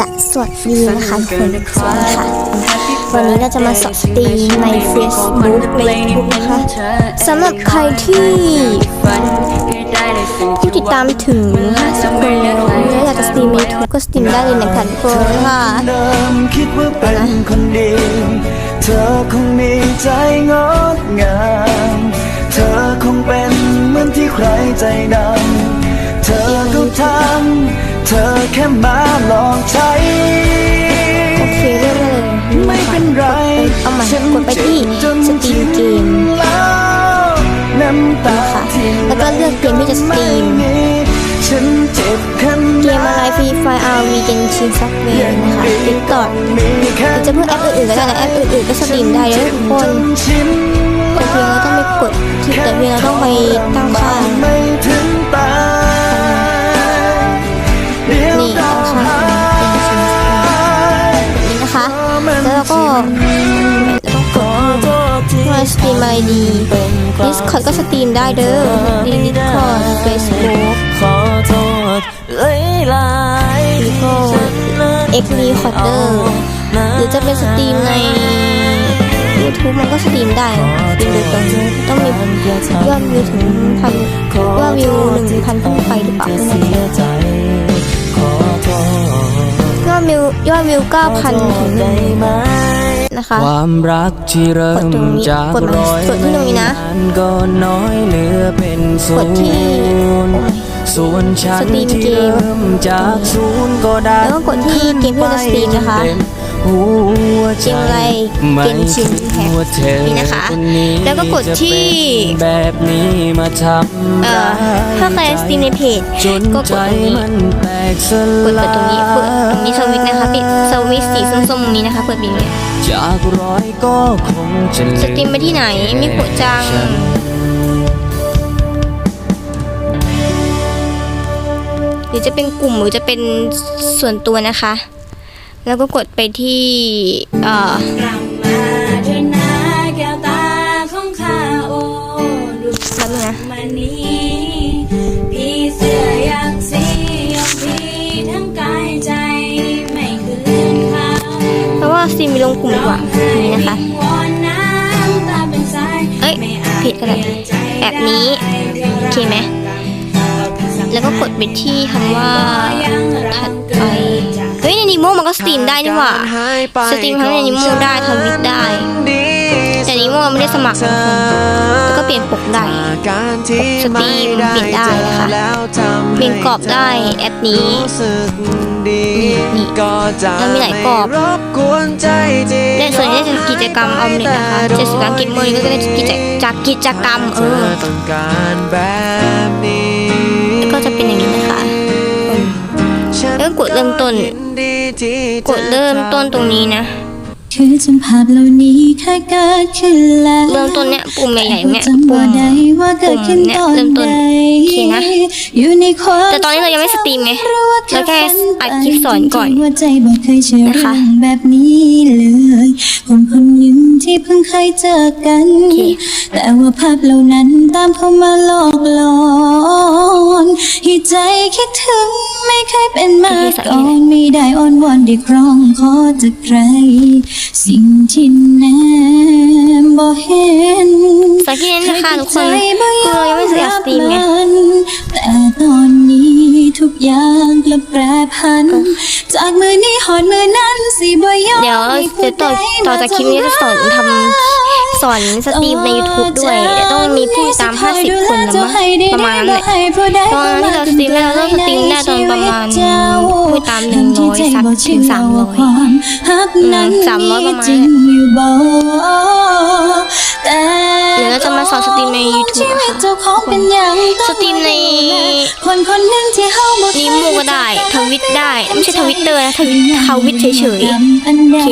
ละสวัสดีนะคะทุกคนสวัสดีค่ะ วันนี้เราจะมาสอบสตรีมใน Facebook ใน YouTube นะคะสำหรับใครที่ผู้ติดตามถึง50คนแล้วและอยากจะสตรีมใน YouTube ก็สตรีมได้เลยนะคะทุกคนค่ะเดิมคิดว่าเป็นคนดีเธอคงมีใจงดงาม เธอคงเป็นเหมือนที่ใครใจดำ ที่สตรีมเกมน้ำตาค่ะแล้วก็เลือกเกมที่จะสตรีม เกมอะไรฟรีไฟอาร์วีเกนชินซักเวย์นะคะติ๊กต็อกมีแค่จะเพื่อแอปอื่นๆก็ได้นะแอปอื่นๆก็สตรีมได้เลยทุกคนแต่เพียงเราต้องไปกดที่แต่เพียงเราต้องไปตั้งค่านี่ตั้งค่าเป็นชิ้นแบบนี้นะคะ แล้วเราก็ สตรีมอะไรดี Discord ก็สตรีมได้เด้อ Discord Facebook ขอโทษเอ้ยหลายแล้วก็ X Recorder หรือจะเป็นสตรีมใน YouTube มันก็สตรีมได้สตรีมโดยตรงต้องมียอดวิวถึงพันยอดวิวหนึ่งพันขึ้นไปหรือเปล่าไม่แน่ใจยอดวิวยอดวิว9,000ถึง นะคะความรักที่เริ่กดมตรงนี้จากกดมาร้อยกดที่ตรงนี้นะนก็น้อยเหลือเป็นศูกดที่นย์ส่วนฉันสตรีมที่เกมเริ่มจากศูนย์ก็ได้แล้วก็กดที่เกมที่เราจะสตรีมนะคะเต็ม หัวใจเกมอะไรไม่เกมชินแพ็คว่าเธอนี่นะคะนนี้แล้วก็กดที่จะเป็นแบบนี้มาทำเอ่อถ้าใครสตรีมในเพจจนก็กใจดตรงนี้มันแตกสกดลายเปิดตรงนี้เปิดตรงนี้สวิตช์นะคะปิดสวิตช์สีส้มๆตรงนี้นะคะเปิดปิดเนี่ยจากร้อยก็คงจะเหลือสตรีมไปที่ไหนมีโคจังหรือจะเป็นกลุ่มหรือจะเป็นส่วนตัวนะคะ แล้วก็กดไปที่เอ่อรำมาเธอนาแก้วตาของข้าโอ้ดูแป๊บนึงนะมันนี้พี่เสื้อยักษ์สียอมพี่ทั้งกายใจไม่คืนเขาเพราะว่าสตรีมมีลงกลุ่มดีกว่านี่นะคะวอนน้ำตาเป็นสายเอ้ยผิดก็ได้แบบนี้ โอเคไหมแล้วก็กดไปที่คำว่า มมันก็สตรีมได้นี่หว่าสตรีมทั้งในนิโมได้ทวิตได้ แต่นิโมไม่ได้สมัครนะทุกคนแล้วก็เปลี่ยนปกได้สตรีมเปลี่ยนได้นะคะเปลี่ยนกรอบได้แอปนี้นี่แล้วมีหลายกรอบและส่วนนี้จะกิจกรรมออมเน็ตนะคะเจ็ดสิบการเกมเมอร์ก็จะได้กิจจากกิจกรรมเออต้องการแบบนี้แล้วก็จะเป็นอย่างนี้นะคะอืมแล้วกดเริ่มต้น กดเริ่มต้นตรงนี้นะคือจำภาพเหล่านี้เคยเกิดขึ้นแล้วเริ่มต้นเนี่ยปุ่มใหญ่ๆเนี่ยจำปุ่บ่มได้ว่าเกิดขึ้นตอนเริ่มต้นใดโอเคนะอยู่ในความแต่ตอนนี้เรายังไม่สตรีมไงเราแค่อัดคลิปสอนก่อนจริงๆหัวใจบอกเคยเชื่อนะคะเรื่องแบบนี้เลยคนคนหนึ่งที่เพิ่งเคยเจอกันโอเคแต่ว่าภาพเหล่านั้นตามเข้ามาหลอกหลอน ให้ใจคิดถึงไม่เคยเป็นมาก่อนไม่ได้อ้อนวอนเรียกร้องขอจากใคร สิ่งที่แนมบ่เห็นสังเกตนะคะทุกคนคือเรายังไม่อยากสตรีมไงแต่ตอนนี้ทุกอย่างกลับแปรผัน จากมือนี้หอนมือนั้นสิบ่ยอมเดี๋ยวให้ผู้เดี๋ยวต่อใดต่อจากคลิปนี้จะสอนทำ สอนสตรีมใน YouTube ด้วยเดี๋ยวต้องมีผู้ติดตาม 50 คนละมั้งประมาณนั้นแหละตอนที่เราสตรีมได้เราเริ่มสตรีมได้ตอนประมาณผู้ติดตาม100สักถึง300ความฮักนั้นอืม300ประมาณจริงอยู่บ่แต่เดี๋ยวเราจะมาสอนสตรีมใน YouTube ชีวินะตคะ เจ้าของเป็นอย่างต้องสตรีมในคนคนหนึ่งที่เฮาบ่นิโมก็ได้ ทวิตได้ ไม่ใช่ทวิตเตอร์นะ ทวิตทวิตเฉยๆอันใดโอเค